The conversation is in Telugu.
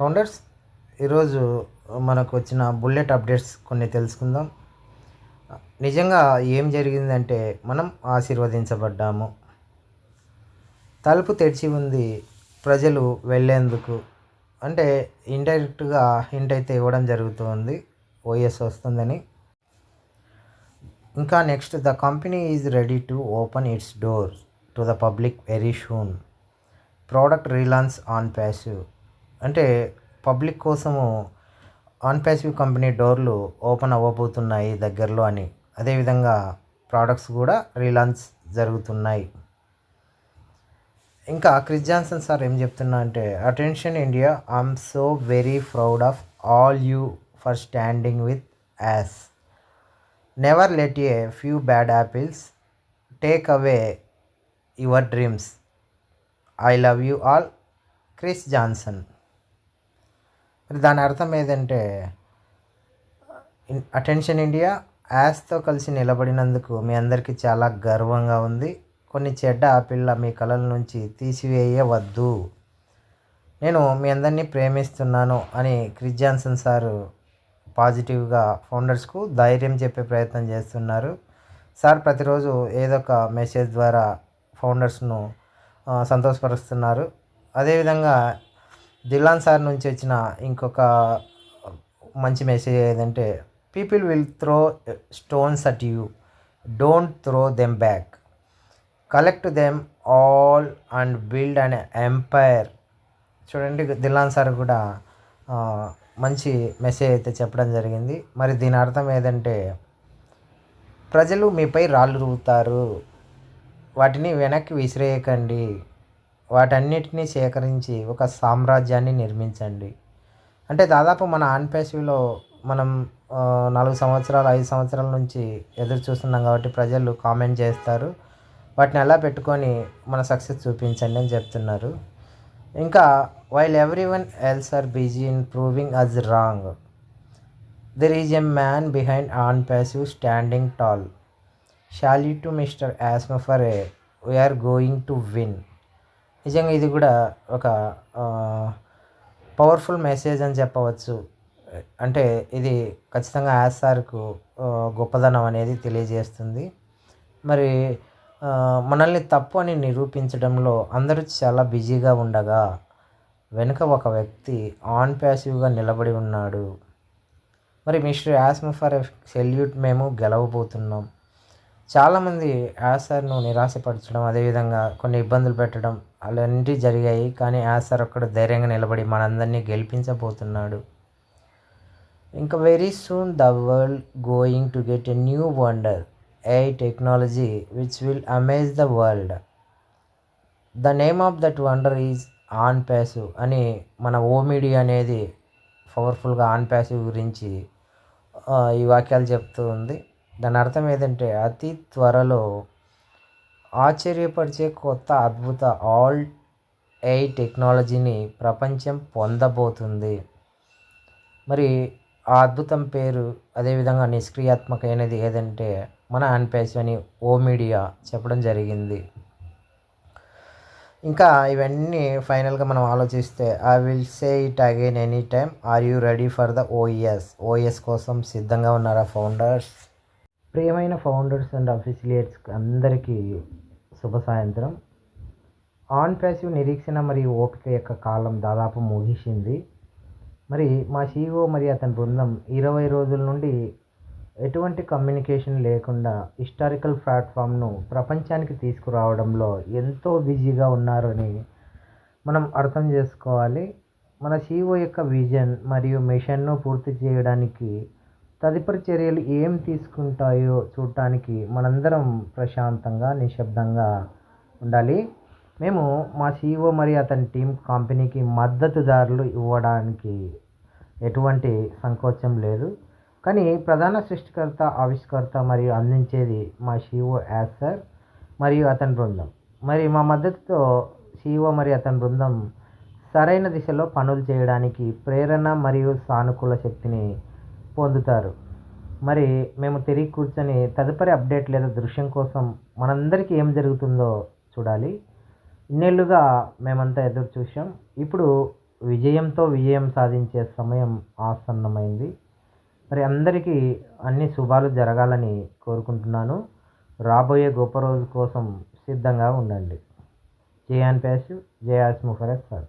ఫౌండర్స్ ఈరోజు మనకు వచ్చిన బుల్లెట్ అప్డేట్స్ కొన్ని తెలుసుకుందాం. నిజంగా ఏం జరిగిందంటే మనం ఆశీర్వదించబడ్డాము. తలుపు తెరిచి ఉంది ప్రజలు వెళ్ళేందుకు అంటే ఇండైరెక్ట్గా హింట్ అయితే ఇవ్వడం జరుగుతుంది. ఓఎస్ వస్తుందని. ఇంకా next the company is ready to open its door to the public very soon product relaunch OnPassive. అంటే పబ్లిక్ కోసము ఆన్ ప్యాసివ్ కంపెనీ డోర్లు ఓపెన్ అవ్వబోతున్నాయి దగ్గరలో అని. అదేవిధంగా ప్రోడక్ట్స్ కూడా రిలాన్స్ జరుగుతున్నాయి. ఇంకా క్రిస్ జాన్సన్ సార్ ఏం చెప్తున్నా అంటే attention India I'm so very proud of all you for standing with us. Never let a few bad apples take away your dreams. I love you all. Chris Johnson. మరి దాని అర్థం ఏదంటే అటెన్షన్ ఇండియా యాస్తో కలిసి నిలబడినందుకు మీ అందరికీ చాలా గర్వంగా ఉంది. కొన్ని చెడ్డ ఆపిల్ల మీ కళల నుంచి తీసివేయవద్దు. నేను మీ అందరినీ ప్రేమిస్తున్నాను అని క్రిస్ జాన్సన్ సారు పాజిటివ్గా ఫౌండర్స్కు ధైర్యం చెప్పే ప్రయత్నం చేస్తున్నారు. సార్ ప్రతిరోజు ఏదో ఒక మెసేజ్ ద్వారా ఫౌండర్స్ను సంతోషపరుస్తున్నారు. అదేవిధంగా దిలాన్ సార్ నుంచి వచ్చిన ఇంకొక మంచి మెసేజ్ ఏదంటే people will throw stones at you don't throw them back collect them all and build an empire చూడండి దిలాన్ సార్ కూడా మంచి మెసేజ్ అయితే చెప్పడం జరిగింది. మరి దీని అర్థం ఏదంటే ప్రజలు మీపై రాళ్ళు రువుతారు వాటిని వెనక్కి విసిరేయకండి. వాటన్నిటిని సేకరించి ఒక సామ్రాజ్యాన్ని నిర్మించండి. అంటే దాదాపు మన ఆన్పేసివ్లో మనం నాలుగు సంవత్సరాలు ఐదు సంవత్సరాల నుంచి ఎదురు చూస్తున్నాం కాబట్టి ప్రజలు కామెంట్ చేస్తారు. వాటిని ఎలా పెట్టుకొని మన సక్సెస్ చూపించండి అని చెప్తున్నారు. ఇంకా while everyone else are busy in proving us wrong there is a man behind OnPassive standing tall solely to Mr Ash for a we're going to win నిజంగా ఇది కూడా ఒక పవర్ఫుల్ మెసేజ్ అని చెప్పవచ్చు. అంటే ఇది ఖచ్చితంగా యాస్ సార్కు గొప్పదనం అనేది తెలియజేస్తుంది. మరి మనల్ని తప్పు అని నిరూపించడంలో అందరూ చాలా బిజీగా ఉండగా వెనుక ఒక వ్యక్తి ఆన్ ప్యాసివ్గా నిలబడి ఉన్నాడు. మరి మిస్టర్ యాస్మ ఫర్ సెల్యూట్ మేము గెలవబోతున్నాం. చాలామంది యాసర్ను నిరాశపరచడం అదేవిధంగా కొన్ని ఇబ్బందులు పెట్టడం అలాంటివి జరిగాయి. కానీ యాసర్ ఒక్కడు ధైర్యంగా నిలబడి మనందరినీ గెలిపించబోతున్నాడు. ఇంకా very soon the world going to get a new wonder a technology which will amaze the world the name of that wonder is OnPassive అని మన ఓమిడి అనేది పవర్ఫుల్గా ఆన్ ప్యాసివ్ గురించి ఈ వాక్యాలు చెప్తూ ఉంది. దాని అర్థం ఏంటంటే అతి త్వరలో ఆశ్చర్యపరిచే కొత్త అద్భుత ఆల్ ఏ టెక్నాలజీని ప్రపంచం పొందబోతుంది. మరి ఆ అద్భుతం పేరు అదేవిధంగా నిష్క్రియాత్మకమైనది ఏదంటే మన అన్పేస్ అని ఓ మీడియా చెప్పడం జరిగింది. ఇంకా ఇవన్నీ ఫైనల్గా మనం ఆలోచిస్తే I will say it again any time. Are you ready for the OS OS కోసం సిద్ధంగా ఉన్నారా ఫౌండర్స్? ప్రియమైన ఫౌండర్స్ అండ్ అఫిసిలియేట్స్ అందరికీ శుభ సాయంత్రం. ఆన్ ప్యాసివ్ నిరీక్షణ మరియు ఓపిక యొక్క కాలం దాదాపు ముగిసింది. మరి మా సీఈఓ మరి అతని బృందం ఇరవై రోజుల నుండి ఎటువంటి కమ్యూనికేషన్ లేకుండా హిస్టారికల్ ప్లాట్ఫామ్ను ప్రపంచానికి తీసుకురావడంలో ఎంతో బిజీగా ఉన్నారని మనం అర్థం చేసుకోవాలి. మన సీఈఓ యొక్క విజన్ మరియు మిషన్ను పూర్తి చేయడానికి తదుపరి చర్యలు ఏం తీసుకుంటాయో చూడటానికి మనందరం ప్రశాంతంగా నిశ్శబ్దంగా ఉండాలి. మేము మా సీఈఓ మరియు అతని టీం కంపెనీకి మద్దతుదారులు ఇవ్వడానికి ఎటువంటి సంకోచం లేదు. కానీ ప్రధాన సృష్టికర్త ఆవిష్కర్త మరియు అందించేది మా సీఈఓ యాస్ సార్ మరియు అతని బృందం. మరి మా మద్దతుతో సీఈఓ మరియు అతని బృందం సరైన దిశలో పనులు చేయడానికి ప్రేరణ మరియు సానుకూల శక్తిని పొందుతారు. మరి మేము తిరిగి కూర్చొని తదుపరి అప్డేట్ లేదా దృశ్యం కోసం మనందరికీ ఏం జరుగుతుందో చూడాలి. ఇన్నేళ్ళుగా మేమంతా ఎదురు చూసాం ఇప్పుడు విజయంతో విజయం సాధించే సమయం ఆసన్నమైంది. మరి అందరికీ అన్ని శుభాలు జరగాలని కోరుకుంటున్నాను. రాబోయే గొప్ప రోజు కోసం సిద్ధంగా ఉండండి. జయాన్ ప్యాసు జయాస్ ముఫరస్ సార్.